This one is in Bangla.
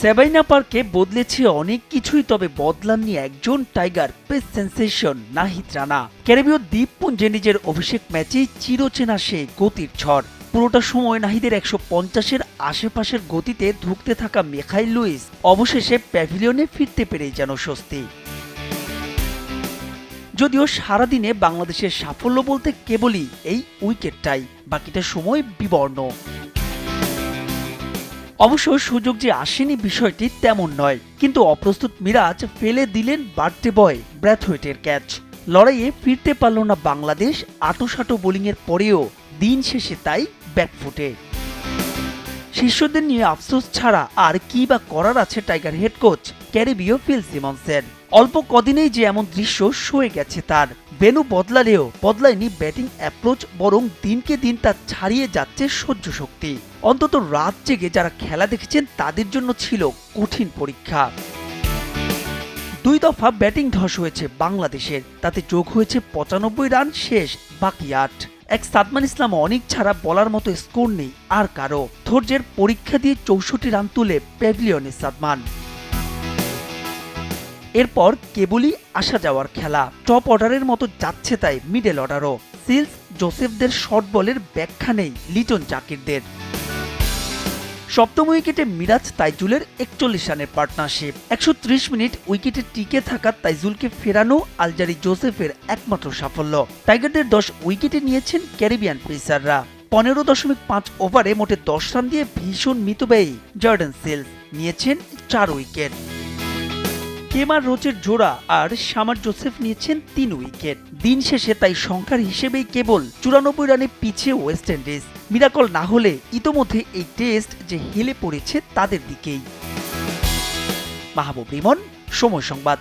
সেবাইনা পার্কে বদলেছে অনেক কিছুই, তবে বদলাননি একজন tiger pace sensation Nahid Rana. ক্যারিবীয় দ্বীপপুঞ্জে নিজের অভিষেক ম্যাচে চিরচেনা সে গতির ঝড়। পুরোটা সময় নাহিদের একশো পঞ্চাশের আশেপাশের গতিতে ধুঁকতে থাকা মেখাই লুইস অবশেষে প্যাভিলিয়নে ফিরতে পেরেই যেন স্বস্তি। যদিও সারাদিনে বাংলাদেশের সাফল্য বলতে কেবলই এই উইকেটটাই, বাকিটা সময় বিবর্ণ। অবশ্য সুযোগ যে আসেনি বিষয়টি তেমন নয়, কিন্তু অপ্রস্তুত মিরাজ ফেলে দিলেন বাড়তে বয় ব্র্যাথওয়েটের ক্যাচ। লড়াইয়ে ফিরতে পারল না বাংলাদেশ আটোসাটো বোলিংয়ের পরেও দিন শেষে তাই ব্যাকফুটে। শিষ্যদের নিয়ে আফসোস ছাড়া আর কি বা করার আছে টাইগার হেড কোচ ক্যারিবীয় ফিল সিমন্সের। অল্প কদিনেই যে এমন দৃশ্য সয়ে গেছে তার। বেনু বদলালেও বদলায়নি ব্যাটিং অ্যাপ্রোচ বরং দিনকে দিন তা ছাড়িয়ে যাচ্ছে সহ্য শক্তি। অন্তত রাত জেগে যারা খেলা দেখেছেন তাদের জন্য ছিল কঠিন পরীক্ষা। দুই দফা ব্যাটিং ধস হয়েছে বাংলাদেশের। তাতে যোগ হয়েছে পঁচানব্বই রান, শেষ বাকি আট। এক সাদমান ইসলাম অনেক ছাড়া বলার মতো স্কোর নেই, আর কারও। ধৈর্যের পরীক্ষা দিয়ে চৌষট্টি রান তুলে প্যাভিলিয়নে সাদমান। এরপর কেবলই আসা যাওয়ার খেলা। টপ অর্ডারের মতো যাচ্ছে তাই মিডল অর্ডারও। সিলস, জোসেফদের শর্ট বলের ব্যাখ্যা নেই লিটন জাকিরদের। সপ্তম উইকেটে মিরাজ তাইজুলের একচল্লিশ রানের পার্টনারশিপ। একশো ত্রিশ মিনিট উইকেটে টিকে থাকা তাইজুলকে ফেরানো আলজারি জোসেফের একমাত্র সাফল্য। টাইগারদের দশ উইকেটে নিয়েছেন ক্যারিবিয়ান পেসাররা। পনেরো দশমিক পাঁচ ওভারে মোটে দশ রান দিয়ে ভীষণ মিতব্যয়ী জর্ডেন সিলস নিয়েছেন চার উইকেট। কেমার রোচের জোড়া আর সামার জোসেফ নিয়েছেন তিন উইকেট। দিন শেষে তাই সংখ্যার হিসেবেই কেবল চুরানব্বই রানে পিছিয়ে ওয়েস্ট ইন্ডিজ। মিরাকল না হলে ইতোমধ্যে এই টেস্ট যে হেলে পড়েছে তাদের দিকেই। মাহবুব রিমন, সময় সংবাদ।